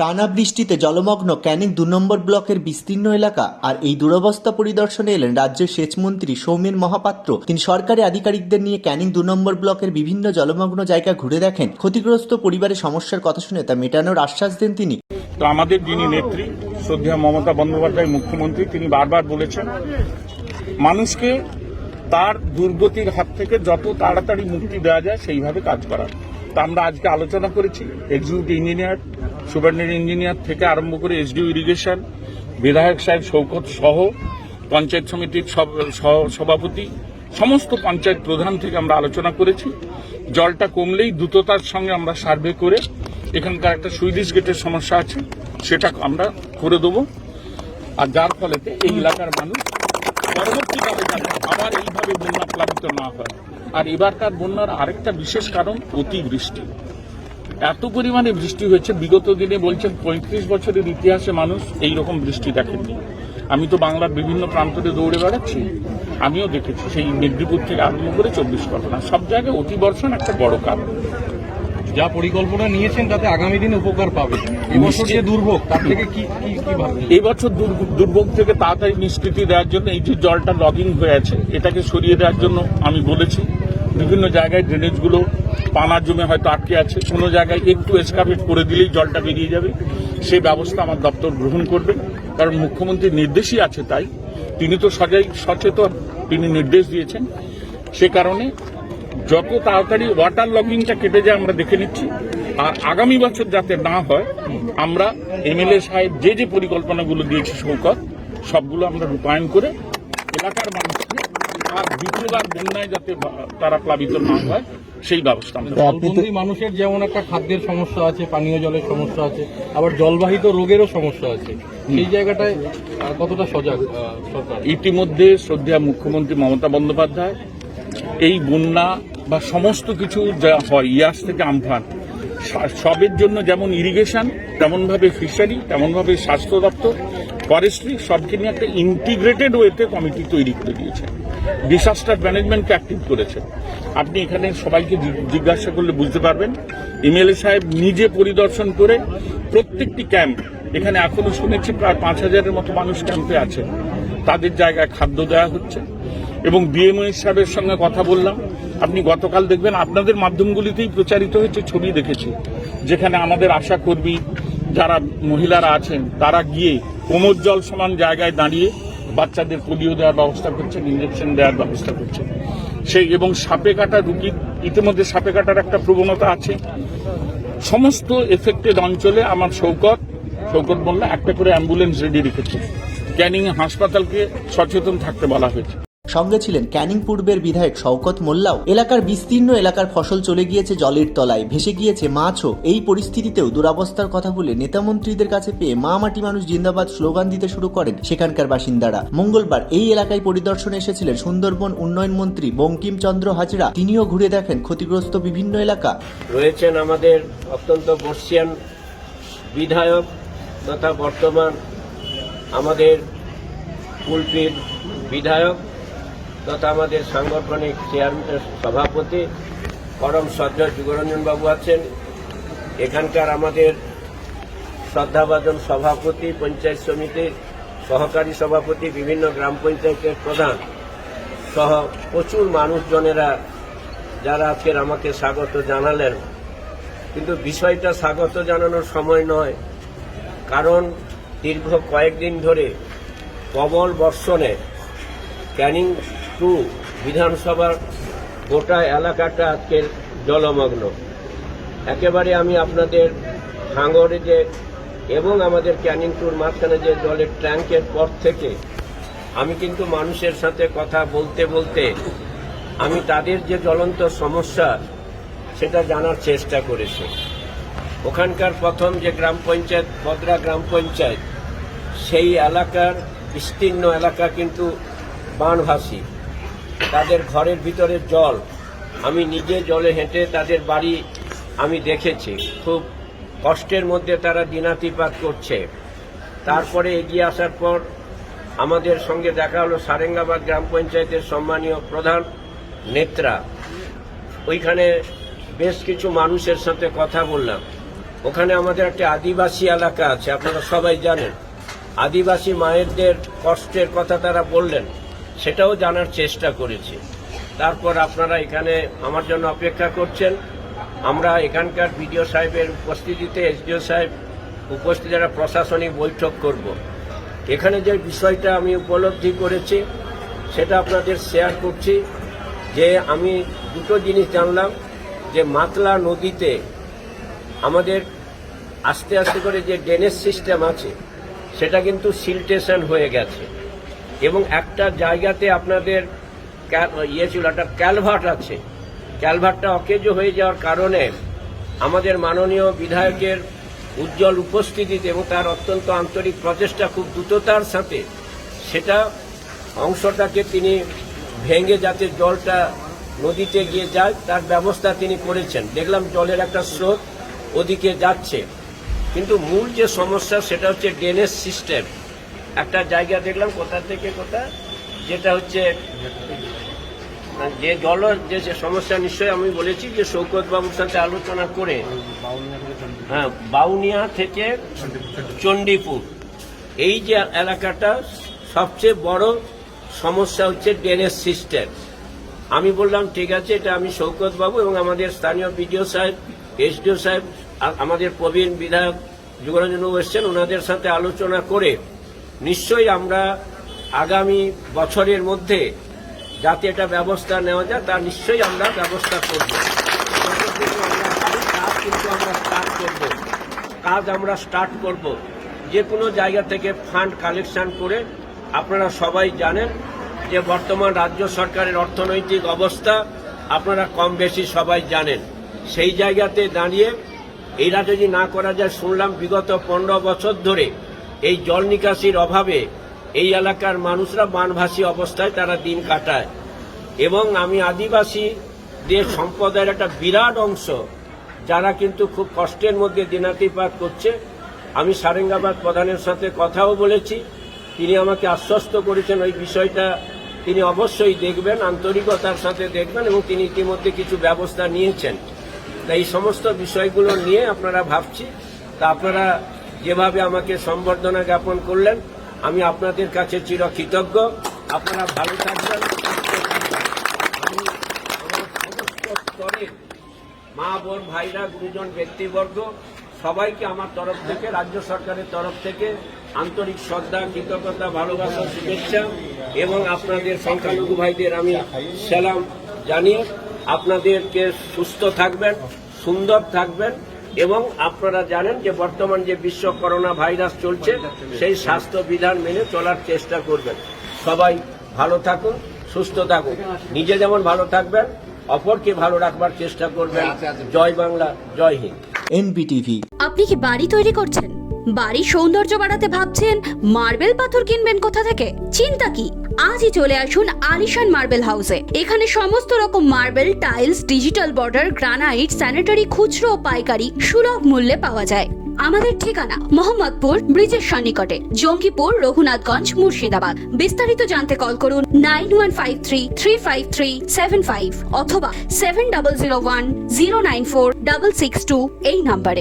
টানা বৃষ্টিতে জলমগ্ন ক্যানিং দু নম্বর ব্লকের বিস্তীর্ণ এলাকা আর এই দুরবস্থা পরিদর্শনে এলেন রাজ্যের সেচমন্ত্রী সৌমেন মহাপাত্র। তিনি সরকারি আধিকারিকদের নিয়ে ক্যানিং দু নম্বর ব্লকের বিভিন্ন জলমগ্ন জায়গা ঘুরে দেখেন। ক্ষতিগ্রস্ত পরিবারের সমস্যার কথা শুনে তা মেটানোর আশ্বাস দেন তিনি। তো আমাদের যিনি নেত্রী শ্রদ্ধা মমতা বন্দ্যোপাধ্যায়, মুখ্যমন্ত্রী, তিনি বারবার বলেছেন, মানুষকে তার দুর্গতির হাত থেকে যত তাড়াতাড়ি মুক্তি দেওয়া যায় সেইভাবে কাজ করা। তা আমরা আজকে আলোচনা করেছি এক্সিকিউটিভ ইঞ্জিনিয়ার সুপারিনটেন্ডেন্ট ইঞ্জিনিয়ার থেকে আরম্ভ করে এসডিও ইরিগেশন বিধায়ক সাহেব শৌকত সহ পঞ্চায়েত সমিতির সব- সহ- সভাপতি সমস্ত পঞ্চায়েত প্রধান থেকে আমরা আলোচনা করেছি। জলটা কমলেই দ্রুততার সঙ্গে আমরা সার্ভে করে এখানকার একটা সুইডিশ গেটের সমস্যা আছে সেটা আমরা করে দেবো। আর যার ফলেতে এই এলাকার মানুষ পরবর্তীকালে যাতে আবার এইভাবে বন্যা প্লাবিত না হয়। আর এবারকার বন্যার আরেকটা বিশেষ কারণ অতিবৃষ্টি। এত পরিমাণে বৃষ্টি হয়েছে বিগত দিনে বলছেন পঁয়ত্রিশ বছরের ইতিহাসে মানুষ এই রকম বৃষ্টি দেখেননি। আমি তো বাংলার বিভিন্ন প্রান্তরে দৌড়ে বেড়াচ্ছি আমিও দেখেছি সেই মেদিনীপুর থেকে আরম্ভ করে চব্বিশ পরগনা সব জায়গায় অতিবর্ষণ একটা বড় কারণ। যা পরিকল্পনা নিয়েছেন তাতে আগামী দিনে উপকার পাবে এবছর যে দুর্ভোগ তার থেকে কি কি কি ভাবছেন এই বছর দুর্ভ- দুর্ভোগ থেকে তাড়াতাড়ি নিষ্কৃতি দেওয়ার জন্য এই যে জলটা লগিং হয়ে আছে এটাকে সরিয়ে দেওয়ার জন্য আমি বলেছি। বিভিন্ন জায়গায় ড্রেনেজগুলো পানার জমে হয়তো আটকে আছে। কোনো জায়গায় একটু এসকাভেট করে দিলেই জলটা বেরিয়ে যাবে। সেই ব্যবস্থা আমার দপ্তর গ্রহণ করবে। কারণ মুখ্যমন্ত্রীর নির্দেশই আছে তাই। তিনি তো সজাই সচেতন তিনি নির্দেশ দিয়েছেন। সে কারণে যত তাড়াতাড়ি ওয়াটার লগিংটা কেটে যায় আমরা দেখে নিচ্ছি। আর আগামী বছর যাতে না হয়, আমরা এমএলএ সাহেব যে যে পরিকল্পনাগুলো দিয়েছে শৌকত, সবগুলো আমরা রূপায়ণ করে এলাকার আর বন্যায় যাতে তারা প্লাবিত না হয় সেই ব্যবস্থা আমরা মানুষের যেমন একটা খাদ্যের সমস্যা আছে পানীয় জলের সমস্যা আছে আবার জলবাহিত রোগেরও সমস্যা আছে। সেই জায়গাটায় কতটা সজাগ সরকার? ইতিমধ্যে শ্রদ্ধা মুখ্যমন্ত্রী মমতা বন্দ্যোপাধ্যায় এই বন্যা বা সমস্ত কিছু যা হয় ইয়াস থেকে আমফান সবের জন্য যেমন ইরিগেশন তেমনভাবে ফিশারি তেমনভাবে স্বাস্থ্য দপ্তর ফরেস্ট্রি সবকে নিয়ে একটা ইন্টিগ্রেটেড ওয়েতে কমিটি তৈরি করে দিয়েছে। ডিসাস্টার ম্যানেজমেন্টকে অ্যাক্টিভ করেছে। আপনি এখানে সবাইকে জিজ্ঞাসা করলে বুঝতে পারবেন। এমএলএ সাহেব নিজে পরিদর্শন করে প্রত্যেকটি ক্যাম্প এখানে এখনও শুনেছি প্রায় পাঁচ হাজারের মতো মানুষ ক্যাম্পে আছে। তাদের জায়গায় খাদ্য দেওয়া হচ্ছে। এবং বিএমও সাহেবের সঙ্গে কথা বললাম। আপনি গতকাল দেখবেন আপনাদের মাধ্যমগুলিতেই প্রচারিত হয়েছে ছবি দেখেছি। যেখানে আমাদের আশা কর্মী যারা মহিলারা আছেন, তারা গিয়ে কোমর জল সমান জায়গায় দাঁড়িয়ে বাচ্চাদের পোলিও দেওয়ার ব্যবস্থা করছেন ইঞ্জেকশন দেওয়ার ব্যবস্থা করছেন সেই এবং সাপে কাটা রুগী, ইতিমধ্যে সাপে কাটার একটা প্রবণতা আছে। সমস্ত এফেক্টেড অঞ্চলে আমার শৌকত শৌকত বললে একটা করে অ্যাম্বুলেন্স রেডি রেখেছে। ক্যানিং হাসপাতালকে সচেতন থাকতে বলা হয়েছে। সঙ্গে ছিলেন ক্যানিং পূর্বের বিধায়ক শওকত মোল্লাও। এলাকার বিস্তীর্ণ এলাকার ফসল চলে গিয়েছে জলের তলায়। ভেসে গিয়েছে মাছও। এই পরিস্থিতিতেও দুরাবস্থার কথা বলে নেতামন্ত্রীদের কাছে পেয়ে মা মাটি মানুষ জিন্দাবাদ স্লোগান দিতে শুরু করেন সেখানকার বাসিন্দারা। মঙ্গলবার এই এলাকায় পরিদর্শনে এসেছিলেন সুন্দরবন উন্নয়ন মন্ত্রী বঙ্কিমচন্দ্র হাজরা। তিনিও ঘুরে দেখেন ক্ষতিগ্রস্ত বিভিন্ন এলাকা। রয়েছেন আমাদের অত্যন্ত বর্ষিয়ান বিধায়ক তথা বর্তমান আমাদের বিধায়ক তথা আমাদের সাংগঠনিক চেয়ারম্যান সভাপতি পরম সজ্জ যুগরঞ্জন বাবু আছেন। এখানকার আমাদের শ্রদ্ধাভাজন সভাপতি, পঞ্চায়েত সমিতির সহকারী সভাপতি, বিভিন্ন গ্রাম পঞ্চায়েতের প্রধান সহ প্রচুর মানুষজনেরা যারা আজকের আমাকে স্বাগত জানালেন। কিন্তু বিষয়টা স্বাগত জানানোর সময় নয়, কারণ দীর্ঘ কয়েকদিন ধরে প্রবল বর্ষণে, ক্যানিং টু বিধানসভার গোটা এলাকাটা আজকের জলমগ্ন। একেবারে আমি আপনাদের হাঙ্গরে যে এবং আমাদের ক্যানিং টুর মাঝখানে যে জলের ট্যাঙ্কের পর থেকে আমি কিন্তু মানুষের সাথে কথা বলতে বলতে আমি তাদের যে জ্বলন্ত সমস্যা, সেটা জানার চেষ্টা করেছি। ওখানকার প্রথম যে গ্রাম পঞ্চায়েত, বদরা গ্রাম পঞ্চায়েত, সেই এলাকার বিস্তীর্ণ এলাকা কিন্তু বানভাসী। তাদের ঘরের ভিতরে জল। আমি নিজে জলে হেঁটে তাদের বাড়ি আমি দেখেছি। খুব কষ্টের মধ্যে তারা দিনাতিপাত করছে। তারপরে এগিয়ে আসার পর আমাদের সঙ্গে দেখা হলো সারেঙ্গাবাদ গ্রাম পঞ্চায়েতের সম্মানীয় প্রধান নেত্রা। ওইখানে বেশ কিছু মানুষের সাথে কথা বললাম। ওখানে আমাদের একটা আদিবাসী এলাকা আছে, আপনারা সবাই জানেন। আদিবাসী মায়েরদের কষ্টের কথা তারা বললেন। সেটাও জানার চেষ্টা করেছি। তারপর আপনারা এখানে আমার জন্য অপেক্ষা করছেন। আমরা এখানকার বিডিও সাহেবের উপস্থিতিতে, এসডিও সাহেব উপস্থিত, যারা প্রশাসনিক বৈঠক করব। এখানে যে বিষয়টা আমি উপলব্ধি করেছি, সেটা আপনাদের শেয়ার করছি যে আমি দুটো জিনিস জানলাম, যে মাতলা নদীতে আমাদের আস্তে আস্তে করে যে ড্রেনেজ সিস্টেম আছে, সেটা কিন্তু সিলটেশন হয়ে গেছে। এবং একটা জায়গাতে আপনাদের ইয়ে ছিল, একটা ক্যালভার্ট আছে। ক্যালভার্টটা অকেজো হয়ে যাওয়ার কারণে আমাদের মাননীয় বিধায়কের উজ্জ্বল উপস্থিতিতে এবং তার অত্যন্ত আন্তরিক প্রচেষ্টা খুব দ্রুততার সাথে সেটা অংশটাকে তিনি ভেঙে যাতে জলটা নদীতে গিয়ে যায়, তার ব্যবস্থা তিনি করেছেন। দেখলাম জলের একটা স্রোত ওদিকে যাচ্ছে। কিন্তু মূল যে সমস্যা সেটা হচ্ছে ড্রেনেজ সিস্টেম। একটা জায়গা দেখলাম, কোথা থেকে কোথা, যেটা হচ্ছে যে জল যে সমস্যা, নিশ্চয়ই আমি বলেছি যে শৌকত বাবুর সাথে আলোচনা করে হ্যাঁ বাউনিয়া থেকে চণ্ডীপুর, এই যে এলাকাটা সবচেয়ে বড় সমস্যা হচ্ছে ড্রেনেজ সিস্টেম আমি বললাম, ঠিক আছে, এটা আমি শৌকত বাবু এবং আমাদের স্থানীয় বিডিও সাহেব, এসডিও সাহেব আমাদের প্রবীণ বিধায়ক যুবরঞ্জনবাবু এসছেন, ওনাদের সাথে আলোচনা করে নিশ্চয়ই আমরা আগামী বছরের মধ্যে যাতে এটা ব্যবস্থা নেওয়া যায়, তা নিশ্চয়ই আমরা ব্যবস্থা করব। কাজ কিন্তু আমরা স্টার্ট করব। কাজ আমরা স্টার্ট করব যে কোনো জায়গা থেকে ফান্ড কালেকশন করে আপনারা সবাই জানেন যে বর্তমান রাজ্য সরকারের অর্থনৈতিক অবস্থা আপনারা কম বেশি সবাই জানেন। সেই জায়গাতে দাঁড়িয়ে এইটা যদি না করা যায়, শুনলাম বিগত পনেরো বছর ধরে এই জল নিকাশির অভাবে এই এলাকার মানুষরা বানভাসী অবস্থায় তারা দিন কাটায়। এবং আমি আদিবাসীদের সম্প্রদায়ের একটা বিরাট অংশ, যারা কিন্তু খুব কষ্টের মধ্যে দিনাতিপাত করছে। আমি সারেঙ্গাবাদ প্রধানের সাথে কথাও বলেছি। তিনি আমাকে আশ্বস্ত করেছেন ওই বিষয়টা তিনি অবশ্যই দেখবেন, আন্তরিকতার সাথে দেখবেন এবং তিনি ইতিমধ্যে কিছু ব্যবস্থা নিয়েছেন। তা এই সমস্ত বিষয়গুলো নিয়ে আপনারা ভাবছি। তা আপনারা যেভাবে আমাকে সম্বর্ধনা জ্ঞাপন করলেন, আমি আপনাদের কাছে চির কৃতজ্ঞ আপনারা ভালো থাকবেন মা, বোন, ভাইরা, গুরুজন, ব্যক্তিবর্গ, সবাইকে আমার তরফ থেকে, রাজ্য সরকারের তরফ থেকে আন্তরিক শ্রদ্ধা, কৃতজ্ঞতা, ভালোবাসা, শুভেচ্ছা এবং আপনাদের সংখ্যালঘু ভাইদের আমি সালাম জানিয়ে আপনাদেরকে সুস্থ থাকবেন, সুন্দর থাকবেন। এবং আপনারা জানেন যে বর্তমান যে বিশ্ব করোনা ভাইরাস চলছে সেই স্বাস্থ্য বিধান মেনে চলার চেষ্টা করবেন। সবাই ভালো থাকুন সুস্থ থাকুন। নিজে যেমন ভালো থাকবেন অপরকে ভালো রাখবার চেষ্টা করবেন। জয় বাংলা জয় হিন্দ। এনবিটিভি আপনি কি বাড়ি তৈরি করছেন? বাড়ির সৌন্দর্য বাড়াতে ভাবছেন? মার্বেল পাথর কিনবেন কোথা থেকে? চিন্তা কি? আজই চলে আসুন আলিশান মার্বেল হাউসে। এখানে সমস্ত রকম marble, tiles, digital border, granite, sanitary, খুচরো ও পাইকারি সুলভ মূল্যে পাওয়া যায়। আমাদের ঠিকানা মোহাম্মদপুর ব্রিজের সন্নিকটে, জঙ্গিপুর, রঘুনাথগঞ্জ, মুর্শিদাবাদ। বিস্তারিত জানতে কল করুন nine one five three three five three seven five অথবা seven double zero one zero nine four double six two এই নাম্বারে।